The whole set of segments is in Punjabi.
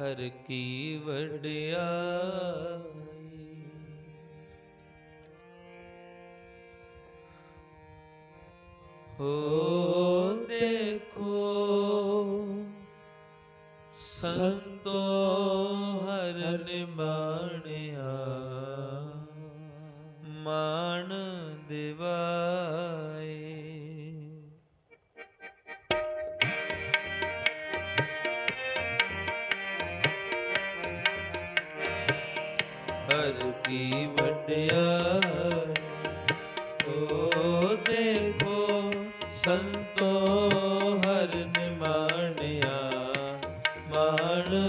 ਹਰ ਕੀ ਵਡਿਆਈ। ਹੋ ਦੇਖੋ ਸੰਤੋ ਹਰ ਨਿਮਾਣਿਆ ਮਾਣ ਦਿਵਾਏ ਮਾਣ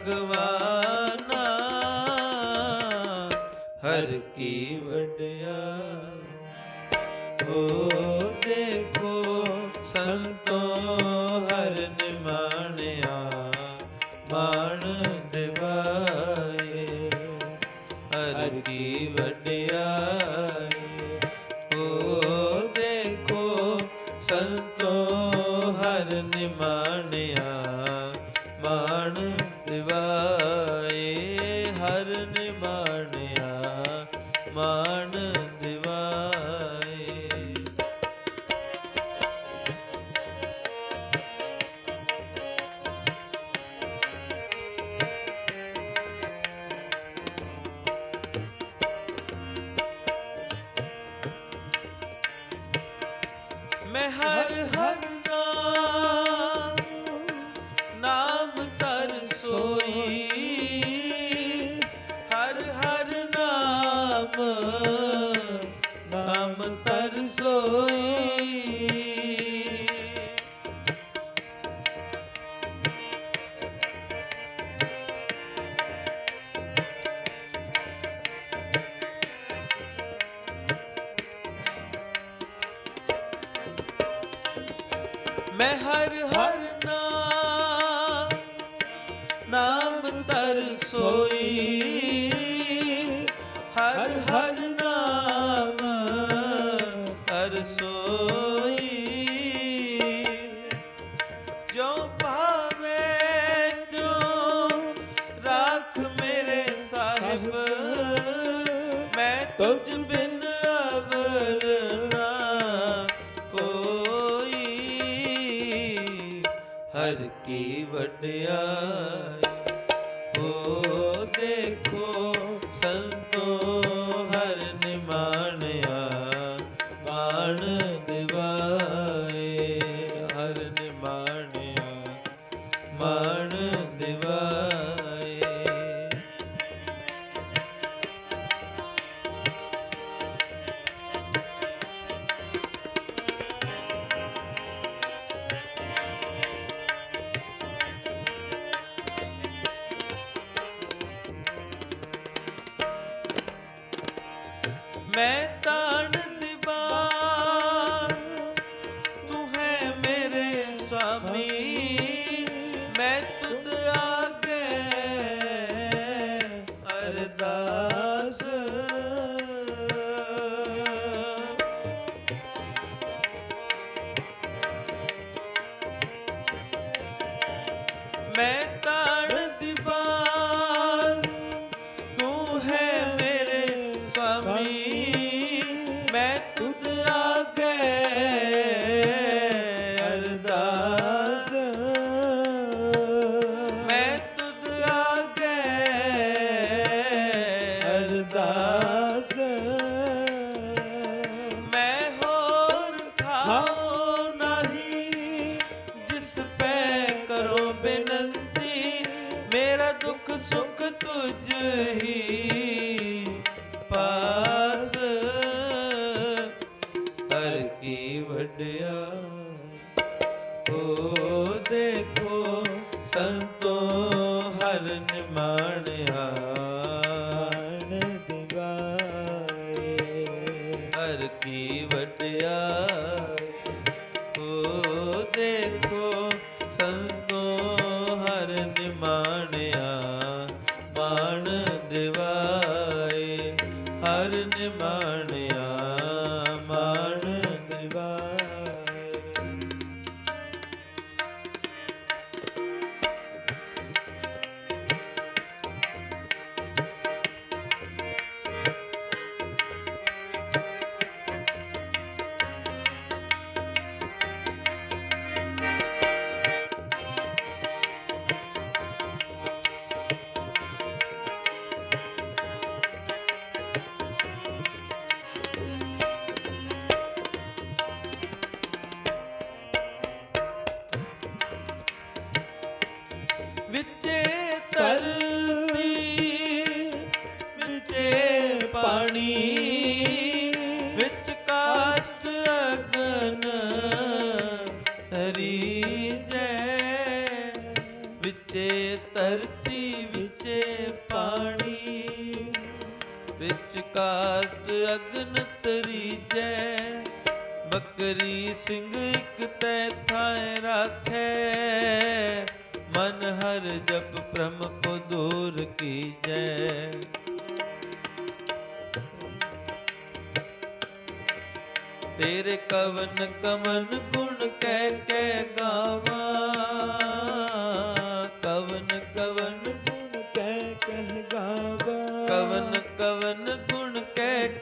ਭਗਵਾਨਾ, ਹਰ ਕੀ ਵਡਿਆ। ਓ ਦੇਖੋ ਸੰਤੋ, ਹਰ ਨਿਮਾਣਿਆ, ਮਾਣ ਦਿਵਾਏ। ਹਰ ਕੀ ਵਡਿਆਈ ਓ ਦੇਖੋ ਸੰਤੋ, ਹਰ ਨਿਮਾਣਿਆ, ਮਾਣ ਮੈਂ ਹਰ ਹਰ ਨਾਮ ਮੈਂ ਹਰ ਹਰ ਨਾਮ ਨਾਮ ਤਰ ਸੋਈ। ਹਰ ਹਰ ਨਾਮ ਤਰ ਸੋਈ। ਜੋ ਭਾਵੇ ਜੋ ਰੱਖ ਮੇਰੇ ਸਾਹਿਬ ਮੈਂ ਤੁਝ ਮੈਂ ਬਿਨੰਤੀ ਮੇਰਾ ਦੁੱਖ ਸੁੱਖ ਤੁਝ ਹੀ। ਕਾਸ਼ਟ ਅਗਨ ਤਰੀਜੈ ਬੱਕਰੀ ਸਿੰਘ ਇੱਕ ਤੈ ਥਾਏ ਰਾਖੈ। ਮਨ ਹਰ ਜਪ ਪ੍ਰਮ ਕੋ ਦੂਰ ਕੀਜੈ। ਤੇਰੇ ਕਵਨ ਕਵਨ ਗੁਣ ਕਹਿ ਕੇ ਗਾਵਾਂ। ਕਵਨ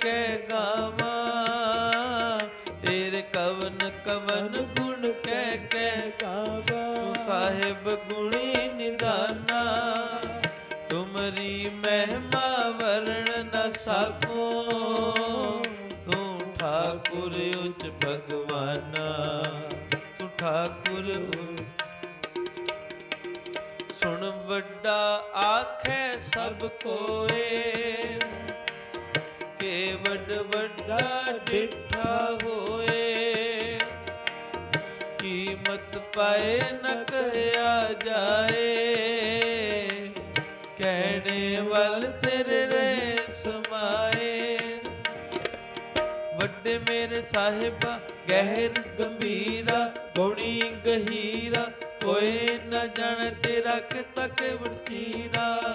ਕਹਿ ਕਹਿ ਗਾਵਾਂ। ਤੇਰੇ ਕਵਨ ਕਵਨ ਗੁਣ ਕੈ ਕੈ ਗਾਵਾ। ਤੂੰ ਸਾਹਿਬ ਗੁਣੀ ਨਿਦਾਨਾ। ਤੁਮਰੀ ਮਹਿਮਾ ਵਰਣ ਨ ਸਕੋ। ਤੂੰ ਠਾਕੁਰ ਉਚ ਭਗਵਾਨਾ। ਤੂੰ ਠਾਕੁਰ ਸੁਣ ਵੱਡਾ ਆਖੈ ਸਭ ਕੋਏ। ਕੇ ਵੱਡਾ ਡਿੱਠਾ ਹੋਏ। ਕੀਮਤ ਪਾਏ ਨ ਕਹਿਆ ਜਾਏ। ਕਹਿਣੇ ਵੱਲ ਤੇਰੇ ਰੇ ਸਮਾਏ ਵੱਡੇ ਮੇਰੇ ਸਾਹਿਬਾ, ਗਹਿਰ ਗੰਭੀਰਾ, ਗੁਣੀ ਗਹੀਰਾ, ਕੋਈ ਨ ਜਾਣ ਤੇਰਾ ਕਿ ਤੱਕ ਵਰਚੀਰਾ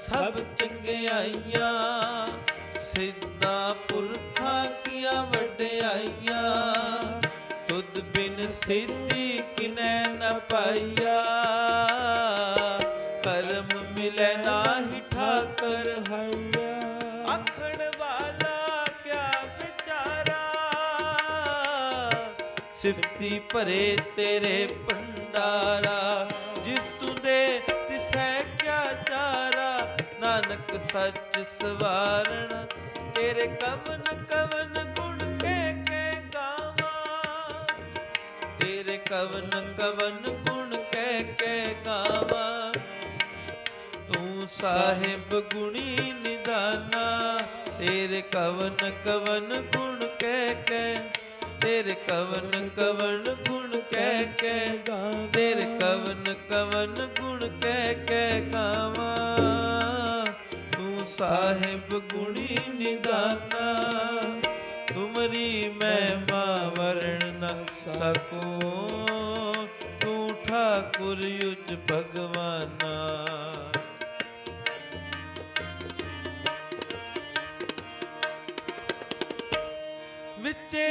ਸਭ ਚੰਗਿਆਈਆਂ, ਸਿੱਧਾ ਪੁਰਖਾਂ ਕੀਆਂ ਵਡਿਆਈਆਂ। ਤੁਧ ਬਿਨ ਸਿੱਧੀ ਕਿਨੈ ਨ ਪਾਈਆ। ਕਰਮ ਮਿਲੈ ਨਾਹੀ ਠਾਕਰ ਹਈਆ ਆਖਣ ਵਾਲਾ ਕਿਆ ਵਿਚਾਰਾ? ਸਿਫਤੀ ਭਰੇ ਤੇਰੇ ਭੰਡਾਰਾ। ਸੱਚ ਸਵਾਰਣ, ਤੇਰੇ ਕਵਨ ਕਵਨ ਗੁਣ ਕਹਿ ਕੇ ਗਾਵਾਂ। ਤੇਰੇ ਕਵਨ ਕਵਨ ਗੁਣ ਕਹਿ ਕੇ ਗਾਵਾਂ। ਤੂੰ ਸਾਹਿਬ ਗੁਣੀ ਨਿਦਾਨਾ, ਤੇਰੇ ਕਵਨ ਕਵਨ ਗੁਣ ਕਹਿ ਕੇ, ਤੇਰੇ ਕਵਨ ਕਵਨ ਗੁਣ ਕਹਿ ਕੇ ਗਾਵਾ। ਤੇਰੇ ਕਵਨ ਕਵਨ ਗੁਣ ਕਹਿ ਕੇ ਗਾਵਾਂ। ਸਾਹਿਬ ਗੁਣੀ ਨਿਦਾਨਾ ਤੁਮਰੀ ਮਹਿਮਾ ਵਰਣ ਨਾ ਸਕੋ ਤੂੰ ਠਾਕੁਰ ਉਚ ਭਗਵਾਨਾ। ਵਿੱਚੇ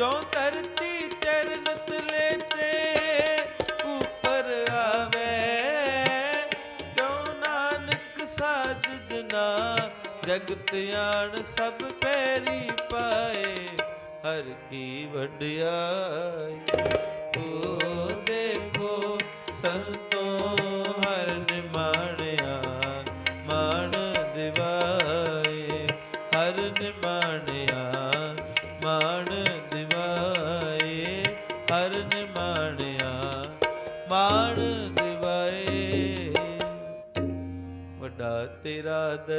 ਜੋ ਧਰਤੀ ਚਰਨ ਤਲੇ ਤੇ ਉਪਰ ਆਵੇ ਨਾਨਕ ਸਾਜਦਨਾ ਜਗਤ ਆਣ ਸਭ ਪੈਰੀ ਪਾਏ, ਹਰ ਕੀ ਵਡਿਆਈ। ਓ ਦੇਖੋ ਸੰਤ the